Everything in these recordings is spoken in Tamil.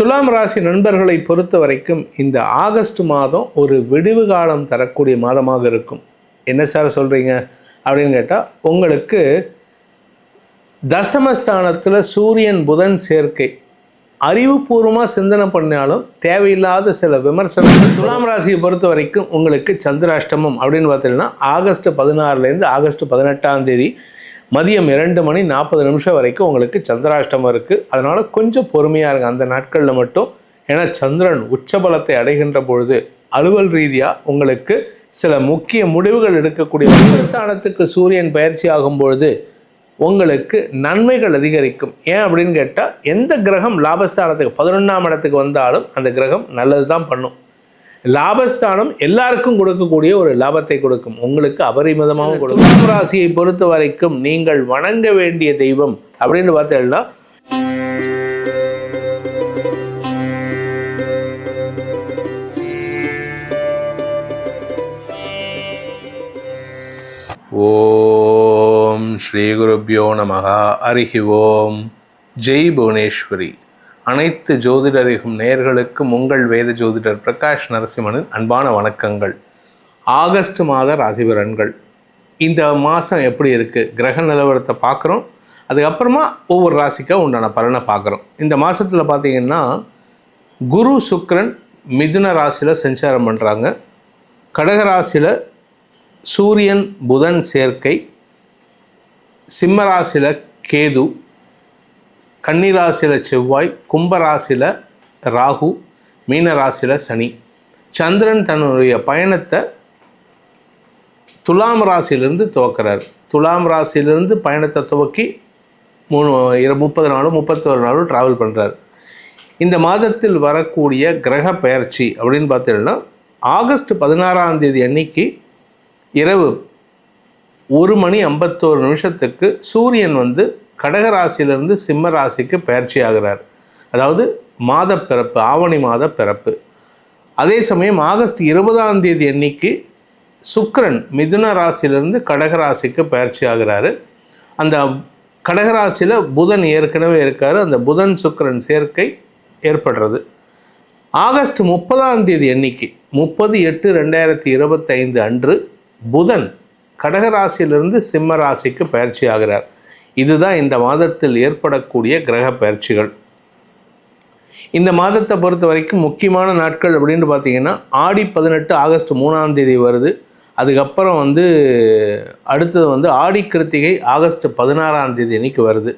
துலாம் ராசி நண்பர்களை பொறுத்த வரைக்கும் இந்த ஆகஸ்ட் மாதம் ஒரு விடிவு காலம் தரக்கூடிய மாதமாக இருக்கும். என்ன சார் சொல்கிறீங்க அப்படின்னு கேட்டால் உங்களுக்கு தசமஸ்தானத்தில் சூரியன் புதன் சேர்க்கை. அறிவுபூர்வமாக சிந்தனை பண்ணாலும் தேவையில்லாத சில விமர்சனங்கள் துலாம் ராசியை பொறுத்த வரைக்கும் உங்களுக்கு சந்திராஷ்டமம் அப்படின்னு பார்த்தீங்கன்னா ஆகஸ்ட் பதினாறுலேருந்து ஆகஸ்ட் பதினெட்டாம் தேதி மதியம் இரண்டு மணி நாற்பது நிமிஷம் வரைக்கும் உங்களுக்கு சந்திராஷ்டமம் இருக்குது அதனால் கொஞ்சம் பொறுமையாக இருங்க. அந்த நாட்களில் மட்டும். ஏன்னா சந்திரன் உச்சபலத்தை அடைகின்ற பொழுது அலுவல் ரீதியாக உங்களுக்கு சில முக்கிய முடிவுகள் எடுக்கக்கூடிய ஸ்தானத்துக்கு சூரியன் பயிற்சி ஆகும் பொழுது உங்களுக்கு நன்மைகள் அதிகரிக்கும். ஏன் அப்படின்னு கேட்டால் எந்த கிரகம் லாபஸ்தானத்துக்கு பதினொன்றாம் இடத்துக்கு வந்தாலும் அந்த கிரகம் நல்லது தான் பண்ணும். லாபஸ்தானம் எல்லாருக்கும் கொடுக்கக்கூடிய ஒரு லாபத்தை கொடுக்கும். உங்களுக்கு அபரிமிதமாகவும் கொடுக்கும். ராசியை பொறுத்த வரைக்கும் நீங்கள் வணங்க வேண்டிய தெய்வம் அப்படின்னு பார்த்தீங்கன்னா ஓம் ஸ்ரீ குருப்பியோ நமக அருகி ஓம். ஜெய் புவனேஸ்வரி. அனைத்து ஜோதிடரிகும் நேயர்களுக்கும் உங்கள் வேத ஜோதிடர் பிரகாஷ் நரசிம்மனின் அன்பான வணக்கங்கள். ஆகஸ்ட் மாத ராசிபலன்கள் இந்த மாதம் எப்படி இருக்குது கிரக நிலவரத்தை பார்க்குறோம். அதுக்கப்புறமா ஒவ்வொரு ராசிக்காக உண்டான பலனை பார்க்குறோம். இந்த மாதத்தில் பார்த்தீங்கன்னா குரு சுக்ரன் மிதுன ராசியில் சஞ்சாரம் பண்ணுறாங்க கடகராசியில் சூரியன் புதன் சேர்க்கை. சிம்மராசியில் கேது. கன்னிராசியில் செவ்வாய் கும்பராசியில் ராகு மீனராசியில் சனி. சந்திரன் தன்னுடைய பயணத்தை துலாம் ராசியிலிருந்து துவக்கிறார். துலாம் ராசியிலிருந்து பயணத்தை துவக்கி மூணு இரு முப்பது நாளும் முப்பத்தோரு நாளும் ட்ராவல் பண்ணுறார் இந்த மாதத்தில் வரக்கூடிய கிரக பெயர்ச்சி அப்படின்னு பார்த்தீங்கன்னா ஆகஸ்ட் பதினாறாம் தேதி அன்னைக்கு இரவு ஒரு மணி ஐம்பத்தோரு நிமிஷத்துக்கு சூரியன் வந்து கடகராசியிலிருந்து சிம்ம ராசிக்கு பயிற்சி ஆகிறார் அதாவது மாத பிறப்பு ஆவணி மாத பிறப்பு. அதே சமயம் ஆகஸ்ட் இருபதாம் தேதி அன்னைக்கு சுக்ரன் மிதுன ராசியிலிருந்து கடகராசிக்கு பயிற்சி ஆகிறாரு அந்த கடகராசியில் புதன் ஏற்கனவே இருக்கார். அந்த புதன் சுக்ரன் சேர்க்கை ஏற்படுறது. ஆகஸ்ட் முப்பதாம் தேதி அன்னைக்கு முப்பது எட்டு ரெண்டாயிரத்தி இருபத்தைந்து அன்று புதன் கடகராசியிலிருந்து சிம்ம ராசிக்கு பயிற்சி ஆகிறார் இதுதான் இந்த மாதத்தில் ஏற்படக்கூடிய கிரக பயிற்சிகள். இந்த மாதத்தை பொறுத்த வரைக்கும் முக்கியமான நாட்கள் அப்படின்னு பார்த்தீங்கன்னா ஆடி பதினெட்டு ஆகஸ்ட் மூணாம் தேதி வருது. அதுக்கப்புறம் வந்து அடுத்தது வந்து ஆடி கிருத்திகை ஆகஸ்ட் பதினாறாம் தேதி அன்னைக்கு வருது.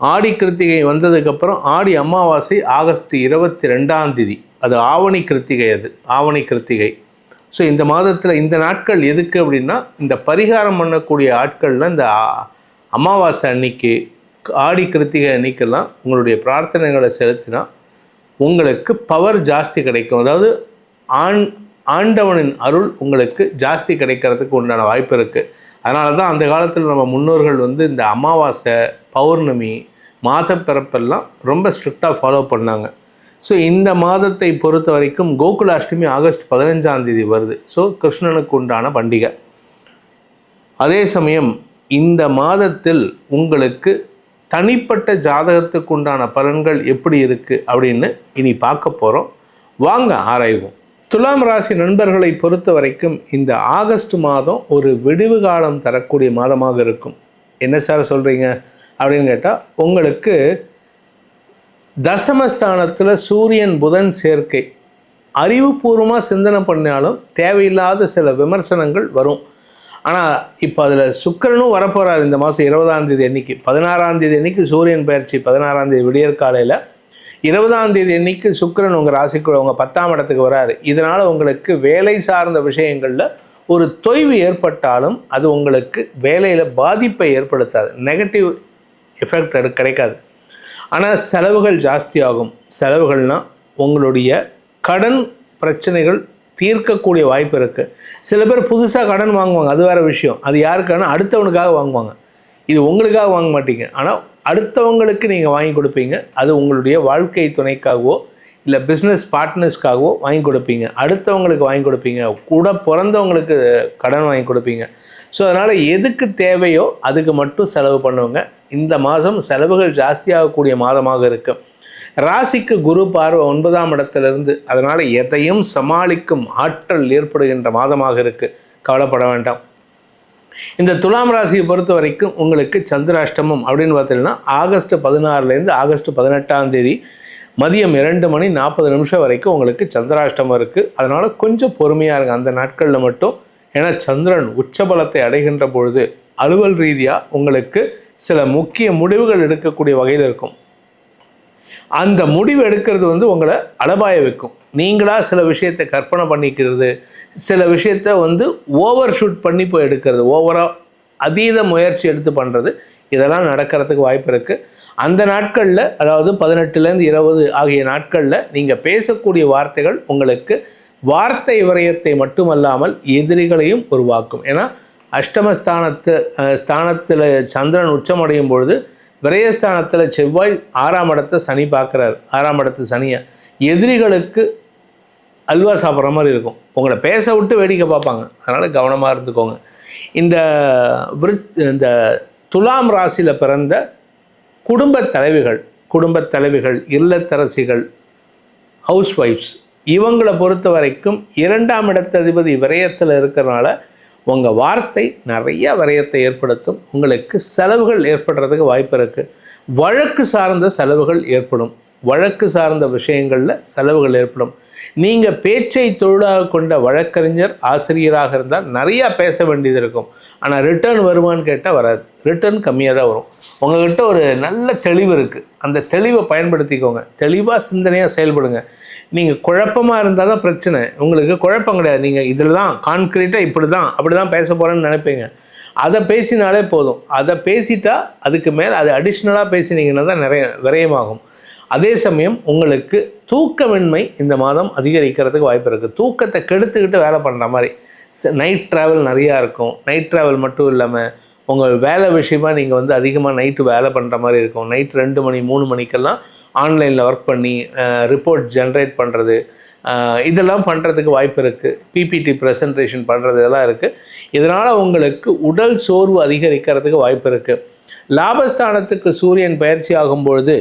ஆடி கிருத்திகை வந்ததுக்கப்புறம் ஆடி அமாவாசை ஆகஸ்ட் இருபத்தி ரெண்டாம் தேதி. அது ஆவணி கிருத்திகை அது ஆவணி கிருத்திகை. ஸோ இந்த மாதத்தில் இந்த நாட்கள் எதுக்கு அப்படின்னா இந்த பரிகாரம் பண்ணக்கூடிய ஆட்களில் இந்த அமாவாசை அன்னைக்கு ஆடி கிருத்திகை அன்னைக்கெல்லாம் உங்களுடைய பிரார்த்தனைகளை செலுத்தினா உங்களுக்கு பவர் ஜாஸ்தி கிடைக்கும். அதாவது ஆண் ஆண்டவனின் அருள் உங்களுக்கு ஜாஸ்தி கிடைக்கிறதுக்கு உண்டான வாய்ப்பு இருக்குது அதனால தான் அந்த காலத்தில் நம்ம முன்னோர்கள் வந்து இந்த அமாவாசை பௌர்ணமி மாதப்பிறப்பெல்லாம் ரொம்ப ஸ்ட்ரிக்டாக ஃபாலோ பண்ணாங்க. ஸோ இந்த மாதத்தை பொறுத்த வரைக்கும் கோகுலாஷ்டமி ஆகஸ்ட் பதினஞ்சாம் தேதி வருது. ஸோ கிருஷ்ணனுக்கு உண்டான பண்டிகை. அதே சமயம் இந்த மாதத்தில் உங்களுக்கு தனிப்பட்ட ஜாதகத்துக்கு உண்டான பலன்கள் எப்படி இருக்குது அப்படின்னு இனி பார்க்க போகிறோம் வாங்க ஆராய்வோம். துலாம் ராசி நண்பர்களை பொறுத்த வரைக்கும் இந்த ஆகஸ்ட் மாதம் ஒரு விடிவு காலம் தரக்கூடிய மாதமாக இருக்கும். என்ன சார் சொல்கிறீங்க அப்படின்னு கேட்டால் உங்களுக்கு தசமஸ்தானத்தில் சூரியன் புதன் சேர்க்கை. அறிவுபூர்வமாக சிந்தனை பண்ணாலும் தேவையில்லாத சில விமர்சனங்கள் வரும். ஆனால் இப்போ அதில் சுக்கிரனும் வரப்போகிறார் இந்த மாதம் இருபதாம் தேதி அன்னைக்கு. பதினாறாம் தேதி அன்னைக்கு சூரியன் பயிற்சி பதினாறாம் தேதி விடியற்காலையில் இருபதாம் தேதி அன்னைக்கு சுக்கரன் உங்கள் ராசிக்குள்ள உங்கள் பத்தாம் இடத்துக்கு வராரு. இதனால் உங்களுக்கு வேலை சார்ந்த விஷயங்களில் ஒரு தொய்வு ஏற்பட்டாலும் அது உங்களுக்கு வேலையில் பாதிப்பை ஏற்படுத்தாது. நெகட்டிவ் எஃபெக்ட் அது கிடைக்காது. ஆனால் செலவுகள் ஜாஸ்தியாகும். செலவுகள்னால் உங்களுடைய கடன் பிரச்சனைகள் தீர்க்கக்கூடிய வாய்ப்பு இருக்குது சில பேர் புதுசாக கடன் வாங்குவாங்க அது வேறு விஷயம். அது யாருக்கான அடுத்தவனுக்காக வாங்குவாங்க. இது உங்களுக்காக வாங்க மாட்டீங்க. ஆனால் அடுத்தவங்களுக்கு நீங்கள் வாங்கி கொடுப்பீங்க. அது உங்களுடைய வாழ்க்கை துணைக்காகவோ இல்லை பிஸ்னஸ் பார்ட்னர்ஸ்க்காகவோ வாங்கி கொடுப்பீங்க. அடுத்தவங்களுக்கு வாங்கி கொடுப்பீங்க. கூட பிறந்தவங்களுக்கு கடன் வாங்கி கொடுப்பீங்க. ஸோ அதனால் எதுக்கு தேவையோ அதுக்கு மட்டும் செலவு பண்ணுவாங்க இந்த மாதம் செலவுகள் ஜாஸ்தியாகக்கூடிய மாதமாக இருக்கும் ராசிக்கு குரு பார்வை ஒன்பதாம் இடத்திலிருந்து அதனால் எதையும் சமாளிக்கும் ஆற்றல் ஏற்படுகின்ற மாதமாக இருக்குது கவலைப்பட வேண்டாம். இந்த துலாம் ராசியை பொறுத்த வரைக்கும் உங்களுக்கு சந்திராஷ்டமம் அப்படின்னு பார்த்தீங்கன்னா ஆகஸ்ட் பதினாறுலேருந்து ஆகஸ்ட் பதினெட்டாம் தேதி மதியம் இரண்டு மணி நாற்பது நிமிஷம் வரைக்கும் உங்களுக்கு சந்திராஷ்டமம் இருக்குது அதனால் கொஞ்சம் பொறுமையாக இருங்க. அந்த நாட்களில் மட்டும் ஏன்னா சந்திரன் உச்சபலத்தை அடைகின்ற பொழுது அலுவல் ரீதியாக உங்களுக்கு சில முக்கிய முடிவுகள் எடுக்கக்கூடிய வகையில் இருக்கும். அந்த முடிவு எடுக்கிறது வந்து உங்களை அலபாய வைக்கும். நீங்களாக சில விஷயத்தை கற்பனை பண்ணிக்கிறது சில விஷயத்த வந்து ஓவர் ஷூட் பண்ணி போய் எடுக்கிறது ஓவராக அதீத முயற்சி எடுத்து பண்ணுறது இதெல்லாம் நடக்கிறதுக்கு வாய்ப்பு இருக்குது அந்த நாட்களில் அதாவது பதினெட்டுலேருந்து இருபது ஆகிய நாட்களில் நீங்கள் பேசக்கூடிய வார்த்தைகள் உங்களுக்கு வார்த்தை விரயத்தை மட்டுமல்லாமல் எதிரிகளையும் உருவாக்கும். ஏன்னா அஷ்டமஸ்தானத்து ஸ்தானத்தில் சந்திரன் உச்சமடையும் பொழுது விரயஸ்தானத்தில் செவ்வாய் ஆறாம் இடத்தை சனி பார்க்குறாரு. ஆறாம் இடத்து சனியை. எதிரிகளுக்கு அல்வா சாப்பிட்ற மாதிரி இருக்கும். உங்களை பேச விட்டு வேடிக்கை பார்ப்பாங்க. அதனால் கவனமாக இருந்துக்கோங்க. இந்த விருத் இந்த துலாம் ராசியில் பிறந்த குடும்பத் தலைவிகள் குடும்பத் தலைவிகள் இல்லத்தரசிகள் ஹவுஸ் ஒய்ஃப்ஸ் இவங்களை பொறுத்த வரைக்கும் இரண்டாம் இடத்ததிபதி விரயத்தில் இருக்கிறனால உங்கள் வார்த்தை நிறைய விரயத்தை ஏற்படுத்தும். உங்களுக்கு செலவுகள் ஏற்படுறதுக்கு வாய்ப்பு இருக்குது வழக்கு சார்ந்த செலவுகள் ஏற்படும். வழக்கு சார்ந்த விஷயங்களில் செலவுகள் ஏற்படும். நீங்கள் பேச்சை தொழிலாக கொண்ட வழக்கறிஞர் ஆசிரியராக இருந்தால் நிறையா பேச வேண்டியது இருக்கும். ஆனால் ரிட்டர்ன் வருமானு கேட்டால் வராது. ரிட்டர்ன் கம்மியாக தான் வரும். உங்கள்கிட்ட ஒரு நல்ல தெளிவு இருக்குது அந்த தெளிவை பயன்படுத்திக்கோங்க. தெளிவாக சிந்தனையாக செயல்படுங்க. நீங்கள் குழப்பமாக இருந்தால் தான் பிரச்சனை. உங்களுக்கு குழப்பம் கிடையாது. நீங்கள் இதில் தான் கான்க்ரீட்டாக இப்படி தான் அப்படி தான் பேச போகிறேன்னு நினைப்பீங்க. அதை பேசினாலே போதும். அதை பேசிட்டா அதுக்கு மேலே அது அடிஷ்னலாக பேசினீங்கன்னா தான் நிறைய விரயமாகும். அதே சமயம் உங்களுக்கு தூக்கமின்மை இந்த மாதம் அதிகரிக்கிறதுக்கு வாய்ப்பு இருக்குது தூக்கத்தை கெடுத்துக்கிட்டு வேலை பண்ணுற மாதிரி. நைட் ட்ராவல் நிறையா இருக்கும். நைட் ட்ராவல் மட்டும் இல்லாமல் உங்கள் வேலை விஷயமாக நீங்கள் வந்து அதிகமாக நைட்டு வேலை பண்ணுற மாதிரி இருக்கும். நைட் ரெண்டு மணி மூணு மணிக்கெல்லாம் ஆன்லைனில் ஒர்க் பண்ணி ரிப்போர்ட் ஜென்ரேட் பண்ணுறது இதெல்லாம் பண்ணுறதுக்கு வாய்ப்பு இருக்குது பிபிடி ப்ரெசன்டேஷன் பண்ணுறது இதெல்லாம் இருக்குது இதனால் உங்களுக்கு உடல் சோர்வு அதிகரிக்கிறதுக்கு வாய்ப்பு இருக்குது லாபஸ்தானத்துக்கு சூரியன் பயிற்சி ஆகும்பொழுது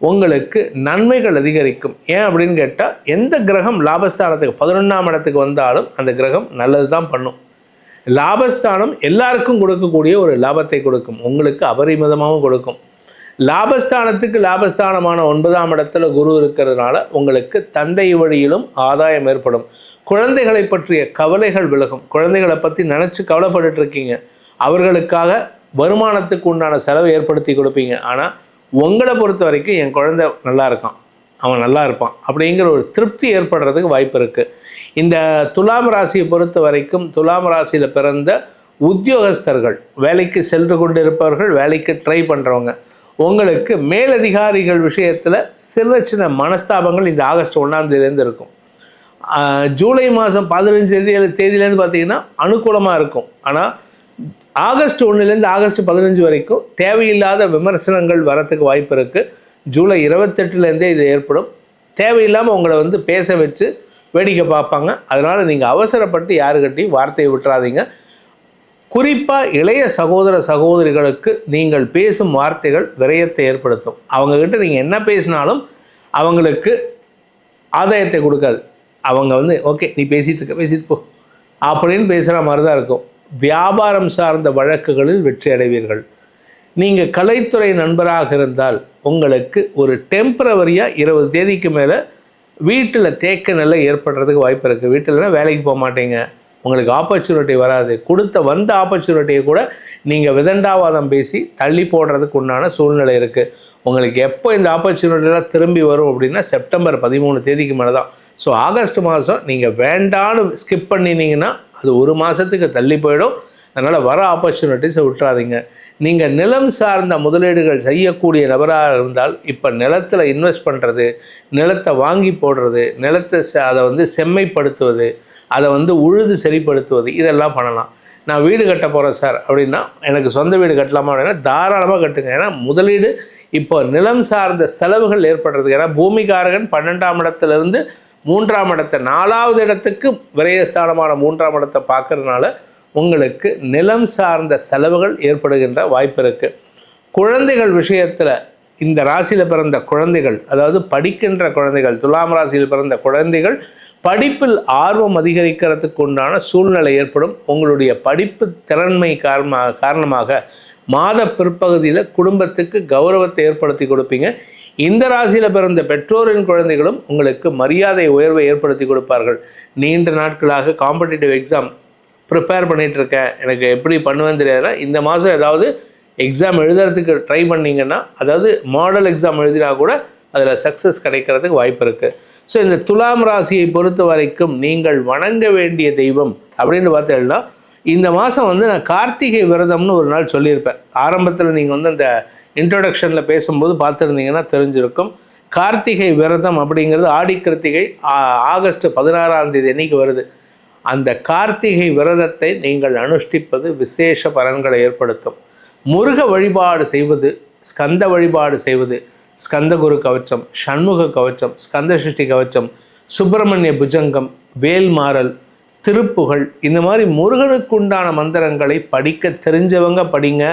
உங்களுக்கு நன்மைகள் அதிகரிக்கும். ஏன் அப்படின்னு கேட்டால் எந்த கிரகம் லாபஸ்தானத்துக்கு பதினொன்றாம் இடத்துக்கு வந்தாலும் அந்த கிரகம் நல்லது தான் பண்ணும். லாபஸ்தானம் எல்லாருக்கும் கொடுக்கக்கூடிய ஒரு லாபத்தை கொடுக்கும். உங்களுக்கு அபரிமிதமாகவும் கொடுக்கும். லாபஸ்தானத்துக்கு லாபஸ்தானமான ஒன்பதாம் இடத்துல குரு இருக்கிறதுனால உங்களுக்கு தந்தை வழியிலும் ஆதாயம் ஏற்படும். குழந்தைகளை பற்றிய கவலைகள் விலகும். குழந்தைகளை பற்றி நினச்சி கவலைப்பட்டு இருக்கீங்க. அவர்களுக்காக வருமானத்துக்கு உண்டான செலவை ஏற்படுத்தி கொடுப்பீங்க. ஆனால் உங்களை பொறுத்த வரைக்கும் என் குழந்தை நல்லா இருக்கான். அவன் நல்லா இருப்பான். அப்படிங்கிற ஒரு திருப்தி ஏற்படுறதுக்கு வாய்ப்பு இருக்குது இந்த துலாம் ராசியை பொறுத்த வரைக்கும் துலாம் ராசியில் பிறந்த உத்தியோகஸ்தர்கள் வேலைக்கு சென்று கொண்டிருப்பவர்கள் வேலைக்கு ட்ரை பண்ணுறவங்க உங்களுக்கு மேலதிகாரிகள் விஷயத்தில் சின்ன சின்ன மனஸ்தாபங்கள் இந்த ஆகஸ்ட் ஒன்றாம் தேதியிலேருந்து இருக்கும். ஜூலை மாதம் பதினஞ்சு தேதி தேதியிலேருந்து பார்த்தீங்கன்னா அனுகூலமாக இருக்கும். ஆனால் ஆகஸ்ட் ஒன்றுலேருந்து ஆகஸ்ட் பதினஞ்சு வரைக்கும் தேவையில்லாத விமர்சனங்கள் வரத்துக்கு வாய்ப்பு இருக்குது ஜூலை இருபத்தெட்டுலேருந்தே இது ஏற்படும். தேவையில்லாமல் உங்களை வந்து பேச வச்சு வேடிக்கை பார்ப்பாங்க. அதனால் நீங்கள் அவசரப்பட்டு யாருக்கிட்டையும் வார்த்தையை விட்டுறாதீங்க. குறிப்பாக இளைய சகோதர சகோதரிகளுக்கு நீங்கள் பேசும் வார்த்தைகள் விரயத்தை ஏற்படுத்தும். அவங்கக்கிட்ட நீங்கள் என்ன பேசினாலும் அவங்களுக்கு ஆதாயத்தை கொடுக்காது. அவங்க வந்து ஓகே நீ பேசிகிட்டு இருக்க பேசிட்டு போ. அப்படின்னு பேசுகிற மாதிரி தான் இருக்கும். வியாபாரம் சார்ந்த வழக்குகளில் வெற்றி அடைவீர்கள். நீங்கள் கலைத்துறை நண்பராக இருந்தால் உங்களுக்கு ஒரு டெம்பரவரியாக இருபது தேதிக்கு மேலே வீட்டில் தேக்க நிலை ஏற்படுறதுக்கு வாய்ப்பு இருக்குது வீட்டில்னா வேலைக்கு போக மாட்டீங்க. உங்களுக்கு ஆப்பர்ச்சுனிட்டி வராது. கொடுத்த வந்த ஆப்பர்ச்சுனிட்டியை கூட நீங்கள் விதண்டாவாதம் பேசி தள்ளி போடுறதுக்கு உண்டான சூழ்நிலை இருக்குது உங்களுக்கு எப்போ இந்த ஆப்பர்ச்சுனிட்டிலாம் திரும்பி வரும் அப்படின்னா செப்டம்பர் பதிமூணு தேதிக்கு மேலே தான். ஸோ ஆகஸ்ட் மாதம் நீங்கள் வேண்டான்னு ஸ்கிப் பண்ணினீங்கன்னா அது ஒரு மாதத்துக்கு தள்ளி போயிடும். அதனால் வர ஆப்பர்ச்சுனிட்டிஸை விட்டுறாதீங்க. நீங்கள் நிலம் சார்ந்த முதலீடுகள் செய்யக்கூடிய நபராக இருந்தால் இப்போ நிலத்தில் இன்வெஸ்ட் பண்ணுறது நிலத்தை வாங்கி போடுறது நிலத்தை அதை வந்து செம்மைப்படுத்துவது அதை வந்து உழுது சரிப்படுத்துவது இதெல்லாம் பண்ணலாம். நான் வீடு கட்ட போகிறேன் சார் அப்படின்னா எனக்கு சொந்த வீடு கட்டலாமா அப்படின்னா தாராளமாக கட்டுங்க. ஏன்னா முதலீடு இப்போ நிலம் சார்ந்த செலவுகள் ஏற்படுறது ஏன்னா பூமிகாரகன் பன்னெண்டாம் இடத்துலேருந்து மூன்றாம் இடத்தை நாலாவது இடத்துக்கு விரயஸ்தானமான மூன்றாம் இடத்தை பார்க்கறதுனால உங்களுக்கு நிலம் சார்ந்த செலவுகள் ஏற்படுகின்ற வாய்ப்பு இருக்குது குழந்தைகள் விஷயத்தில் இந்த ராசியில் பிறந்த குழந்தைகள் அதாவது படிக்கின்ற குழந்தைகள் துலாம் ராசியில் பிறந்த குழந்தைகள் படிப்பில் ஆர்வம் அதிகரிக்கிறதுக்கு உண்டான சூழ்நிலை ஏற்படும். உங்களுடைய படிப்பு திறன்மை காரணமாக காரணமாக மாத பிற்பகுதியில் குடும்பத்துக்கு கௌரவத்தை ஏற்படுத்தி கொடுப்பீங்க. இந்த ராசியில் பிறந்த பெற்றோரின் குழந்தைகளும் உங்களுக்கு மரியாதை உயர்வை ஏற்படுத்தி கொடுப்பார்கள். நீண்ட நாட்களாக காம்படிட்டிவ் எக்ஸாம் ப்ரிப்பேர் பண்ணிகிட்ருக்கேன் எனக்கு எப்படி பண்ணுவேன்னு தெரியாதுன்னா இந்த மாதம் ஏதாவது எக்ஸாம் எழுதுறதுக்கு ட்ரை பண்ணிங்கன்னா அதாவது மாடல் எக்ஸாம் எழுதினா கூட அதில் சக்ஸஸ் கிடைக்கிறதுக்கு வாய்ப்பு இருக்குது ஸோ இந்த துலாம் ராசியை பொறுத்த வரைக்கும் நீங்கள் வணங்க வேண்டிய தெய்வம் அப்படின்னு பார்த்தீங்கன்னா இந்த மாதம் வந்து நான் கார்த்திகை விரதம்னு ஒரு நாள் சொல்லியிருப்பேன். ஆரம்பத்தில் நீங்கள் வந்து அந்த இன்ட்ரொடக்ஷனில் பேசும்போது பார்த்துருந்தீங்கன்னா தெரிஞ்சிருக்கும். கார்த்திகை விரதம் அப்படிங்கிறது ஆடி கிருத்திகை ஆகஸ்ட் பதினாறாம் தேதி அன்னைக்கு வருது. அந்த கார்த்திகை விரதத்தை நீங்கள் அனுஷ்டிப்பது விசேஷ பலன்களை ஏற்படுத்தும். முருக வழிபாடு செய்வது ஸ்கந்த வழிபாடு செய்வது ஸ்கந்தகுரு கவச்சம் சண்முக கவச்சம் ஸ்கந்த சிருஷ்டி கவச்சம் சுப்பிரமணிய புஜங்கம் வேல்மாறல் திருப்புகள் இந்த மாதிரி முருகனுக்கு உண்டான மந்திரங்களை படிக்க தெரிஞ்சவங்க படிங்க.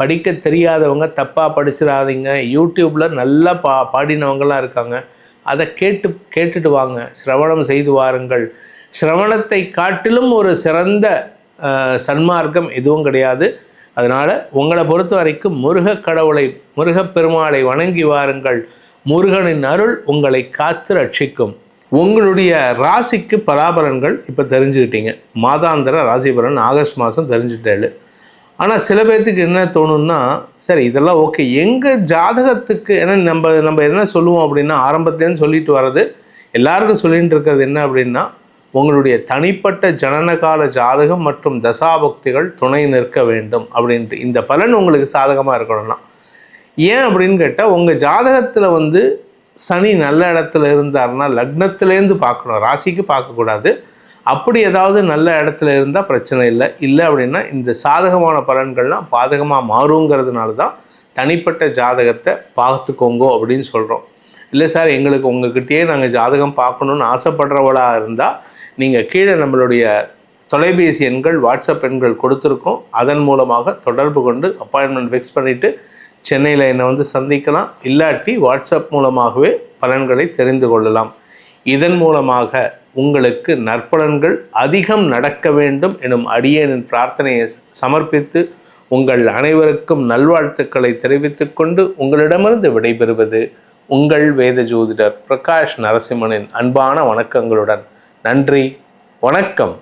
படிக்க தெரியாதவங்க தப்பாக படிச்சிடாதீங்க. யூடியூப்பில் நல்லா பா பாடினவங்களாம் இருக்காங்க. அதை கேட்டு கேட்டுட்டு வாங்க. சிரவணம் செய்து வாருங்கள். சிரவணத்தை காட்டிலும் ஒரு சிறந்த சன்மார்க்கம் எதுவும் கிடையாது. அதனால் உங்களை பொறுத்த வரைக்கும் முருகக் கடவுளை முருகப்பெருமாளை வணங்கி வாருங்கள். முருகனின் அருள் உங்களை காத்து ரட்சிக்கும். உங்களுடைய ராசிக்கு பலாபலன்கள் இப்போ தெரிஞ்சுக்கிட்டீங்க. மாதாந்திர ராசி பலன் ஆகஸ்ட் மாதம் தெரிஞ்சுட்டேள் ஆனால் சில பேர்த்துக்கு என்ன தோணுன்னா சரி இதெல்லாம் ஓகே. எங்கள் ஜாதகத்துக்கு ஏன்னா நம்ம நம்ம என்ன சொல்லுவோம் அப்படின்னா ஆரம்பத்துலேருந்து சொல்லிட்டு வர்றது எல்லாருக்கும் சொல்லிகிட்டு இருக்கிறது என்ன அப்படின்னா உங்களுடைய தனிப்பட்ட ஜனனகால ஜாதகம் மற்றும் தசாபக்திகள் துணை நிற்க வேண்டும் அப்படின்ட்டு. இந்த பலன் உங்களுக்கு சாதகமாக இருக்கணும்னா. ஏன் அப்படின்னு கேட்டால் உங்கள் ஜாதகத்தில் வந்து சனி நல்ல இடத்துல இருந்தார்னா லக்னத்துலேருந்து பார்க்கணும். ராசிக்கு பார்க்கக்கூடாது அப்படி ஏதாவது நல்ல இடத்துல இருந்தால் பிரச்சனை இல்லை. இல்லை அப்படின்னா இந்த சாதகமான பலன்கள்லாம் பாதகமாக மாறுங்கிறதுனால தான் தனிப்பட்ட ஜாதகத்தை பார்த்துக்கோங்கோ அப்படின்னு சொல்கிறோம் இல்லை சார் எங்களுக்கு உங்ககிட்டயே நாங்கள் ஜாதகம் பார்க்கணுன்னு ஆசைப்படுறவளாக இருந்தால் நீங்கள் கீழே நம்மளுடைய தொலைபேசி எண்கள் வாட்ஸ்அப் எண்கள் கொடுத்துருக்கோம். அதன் மூலமாக தொடர்பு கொண்டு அப்பாயின்மெண்ட் ஃபிக்ஸ் பண்ணிவிட்டு சென்னையில் என்னை வந்து சந்திக்கலாம். இல்லாட்டி வாட்ஸ்அப் மூலமாகவே பலன்களை தெரிந்து கொள்ளலாம். இதன் மூலமாக உங்களுக்கு நற்பலன்கள் அதிகம் நடக்க வேண்டும் எனும் அடியேனின் பிரார்த்தனையை சமர்ப்பித்து உங்கள் அனைவருக்கும் நல்வாழ்த்துக்களை தெரிவித்துக்கொண்டு உங்களிடமிருந்து விடைபெறுவது உங்கள் வேத ஜோதிடர் பிரகாஷ் நரசிம்மனின் அன்பான வணக்கங்களுடன். நன்றி. வணக்கம்.